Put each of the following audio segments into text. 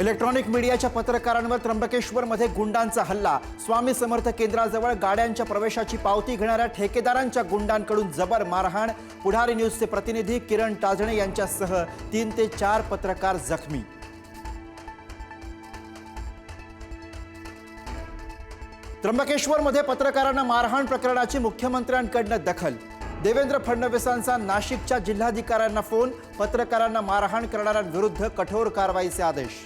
Electronic मीडियाच्या पत्रकारांवर त्र्यंबकेश्वरमध्ये गुंडांचा हल्ला. स्वामी समर्थ केंद्राजवळ गाड्यांच्या प्रवेशाची पावती घेणाऱ्या ठेकेदारांच्या गुंडांकडून जबर मारहाण. पुढारी न्यूजचे प्रतिनिधी किरण टाजणे यांच्यासह तीन ते चार पत्रकार जखमी. त्र्यंबकेश्वरमध्ये पत्रकारांना मारहाण प्रकरणाची मुख्यमंत्र्यांकडनं दखल. देवेंद्र फडणवीसांचा नाशिकच्या जिल्हाधिकाऱ्यांना फोन. पत्रकारांना मारहाण करणाऱ्यांविरुद्ध कठोर कारवाईचे आदेश.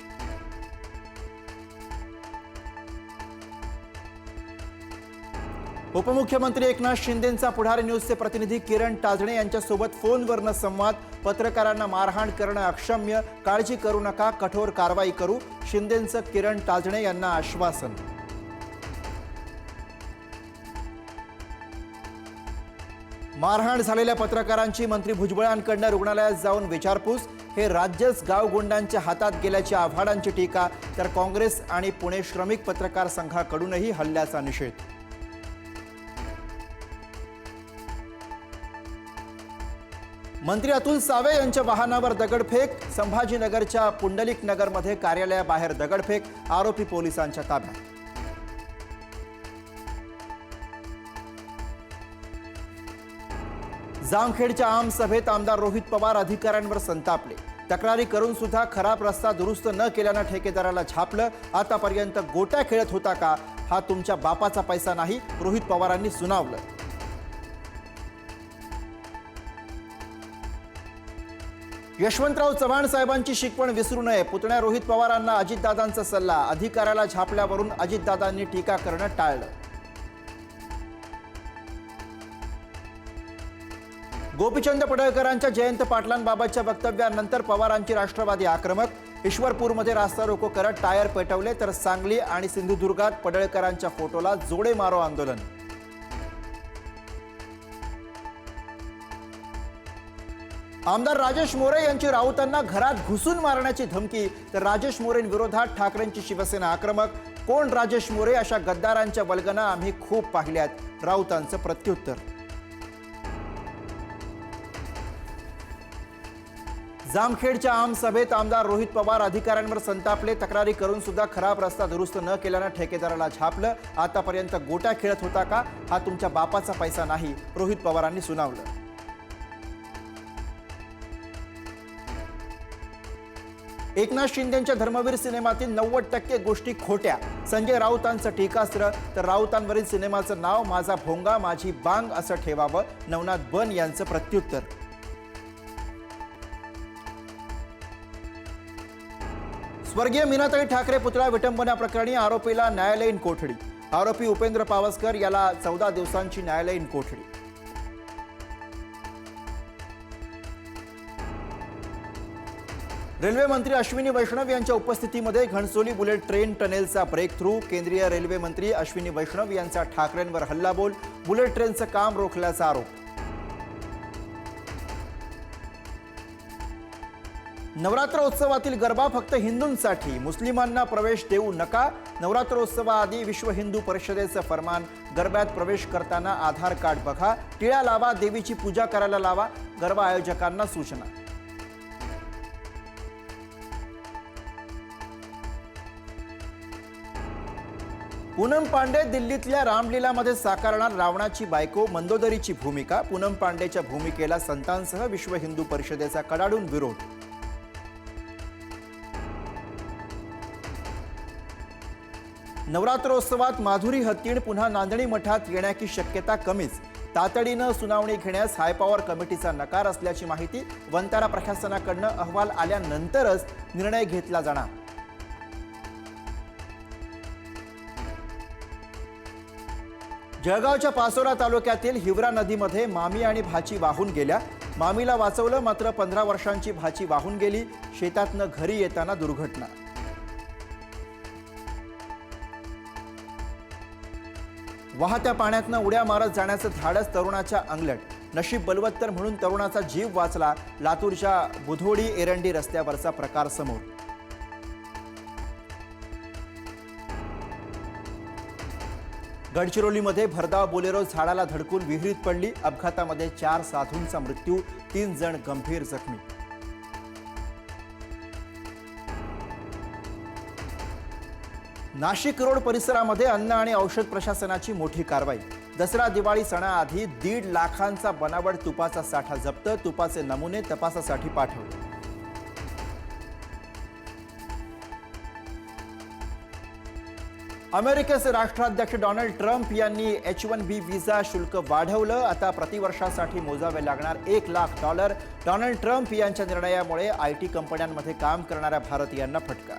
उपमुख्यमंत्री एकनाथ शिंदेंचा पुढारी न्यूजचे प्रतिनिधी किरण टाजणे यांच्यासोबत फोनवरनं संवाद. पत्रकारांना मारहाण करणं अक्षम्य. काळजी करू नका कठोर कारवाई करू. शिंदेंचं किरण टाजणे यांना आश्वासन. मारहाण झालेल्या पत्रकारांची मंत्री भुजबळांकडनं रुग्णालयात जाऊन विचारपूस. हे राज्यच गावगुंडांच्या हातात गेल्याची आव्हाडांची टीका. तर काँग्रेस आणि पुणे श्रमिक पत्रकार संघाकडूनही हल्ल्याचा निषेध. मंत्री अतुल सावे यांच्या वाहनावर दगडफेक संभाजीनगरच्या पुंडलिक नगरमध्ये कार्यालयाबाहेर दगडफेक आरोपी पोलिसांच्या ताब्यात. जामखेडच्या आम सभेत आमदार रोहित पवार अधिकाऱ्यांवर संतापले. तक्रारी करून सुद्धा खराब रस्ता दुरुस्त न केल्यानं ठेकेदाराला झापलं आतापर्यंत गोट्या खेळत होता का? हा तुमच्या बापाचा पैसा नाही रोहित पवारांनी सुनावलं. यशवंतराव चव्हाण साहेबांची शिकवण विसरू नये. पुतण्या रोहित पवारांना अजितदादांचा सल्ला. अधिकाऱ्याला झापल्यावरून अजितदादांनी टीका करणं टाळलं. गोपीचंद पडळकरांच्या जयंत पाटलांबाबतच्या वक्तव्यानंतर पवारांची राष्ट्रवादी आक्रमक. ईश्वरपूरमध्ये रास्ता रोको करत टायर पेटवले तर सांगली आणि सिंधुदुर्गात पडळकरांच्या फोटोला जोडे मारो आंदोलन. आमदार राजेश मोरे यांची राऊतांना घरात घुसून मारण्याची धमकी तर राजेश मोरेंविरोधात ठाकरेंची शिवसेना आक्रमक. कोण राजेश मोरे अशा गद्दारांच्या वल्गना आम्ही खूप पाहिल्यात. राऊतांचं प्रत्युत्तर. जामखेडच्या आम सभेत आमदार रोहित पवार अधिकाऱ्यांवर संतापले तक्रारी करून सुद्धा खराब रस्ता दुरुस्त न केल्यानं ठेकेदाराला झापलं. आतापर्यंत गोट्या खेळत होता का? हा तुमच्या बापाचा पैसा नाही रोहित पवारांनी सुनावलं. एकनाथ शिंदेच्या धर्मवीर सिनेमातील नव्वद टक्के गोष्टी खोट्या. संजय राऊतांचं टीकास्त्र तर राऊतांवरील सिनेमाचं नाव माझा भोंगा माझी बांग असं ठेवावं नवनाथ बन यांचं प्रत्युत्तर. स्वर्गीय मीनाताई ठाकरे पुतळा विटंबना प्रकरणी आरोपीला न्यायालयीन कोठडी. आरोपी उपेंद्र पावसकर याला चौदा दिवसांची न्यायालयीन कोठडी. रेल्वे मंत्री अश्विनी वैष्णव यांच्या उपस्थितीमध्ये घणसोली बुलेट ट्रेन टनेलचा ब्रेक थ्रू केंद्रीय रेल्वे मंत्री अश्विनी वैष्णव यांचा ठाकरेंवर हल्लाबोल. बुलेट ट्रेनचं काम रोखल्याचा आरोप. नवरात्रोत्सवातील गरबा फक्त हिंदूंसाठी. मुस्लिमांना प्रवेश देऊ नका. नवरात्रोत्सवाआधी विश्व हिंदू परिषदेचं फरमान. गरब्यात प्रवेश करताना आधार कार्ड बघा. टिळा लावा देवीची पूजा करायला लावा. गरबा आयोजकांना सूचना. पूनम पांडे दिल्लीतल्या रामलीलामध्ये साकारणार रावणाची बायको मंदोदरीची भूमिका. पूनम पांडेच्या भूमिकेला संतांसह विश्व हिंदू परिषदेचा कडाडून विरोध. नवरात्रोत्सवात माधुरी हत्तीण पुन्हा नांदणी मठात येण्याची शक्यता कमीच. तातडीनं सुनावणी घेण्यास हायपॉवर कमिटीचा नकार असल्याची माहिती वंतारा प्रशासनाकडनं अहवाल आल्यानंतरच निर्णय घेतला जाणार. जळगावच्या पाचोरा तालुक्यातील हिवरा नदीमध्ये मामी आणि भाची वाहून गेल्या. मामीला वाचवलं मात्र पंधरा वर्षांची भाची वाहून गेली. शेतातनं घरी येताना दुर्घटना. वाहत्या पाण्यातनं उड्या मारत जाण्याचं धाडस तरुणाच्या अंगलट. नशीब बलवत्तर म्हणून तरुणाचा जीव वाचला. लातूरच्या बुधोडी एरंडी रस्त्यावरचा प्रकार समोर. गडचिरोलीमध्ये भरधाव बोलेरो झाडाला धडकून विहिरीत पडली. अपघातामध्ये चार साधूंचा मृत्यू तीन जण गंभीर जखमी. नाशिक रोड परिसरामध्ये अन्न आणि औषध प्रशासनाची मोठी कारवाई. दसरा दिवाळी सणाआधी दीड लाखांचा बनावट तुपाचा साठा जप्त. तुपाचे नमुने तपासासाठी पाठवले. अमेरिकेचे राष्ट्राध्यक्ष डोनाल्ड ट्रम्प यांनी एच वन बी व्हिसा शुल्क वाढवलं. आता प्रतिवर्षासाठी मोजावे लागणार एक लाख डॉलर. डोनाल्ड ट्रम्प यांच्या निर्णयामुळे आय टी कंपन्यांमध्ये काम करणाऱ्या भारतीयांना फटका.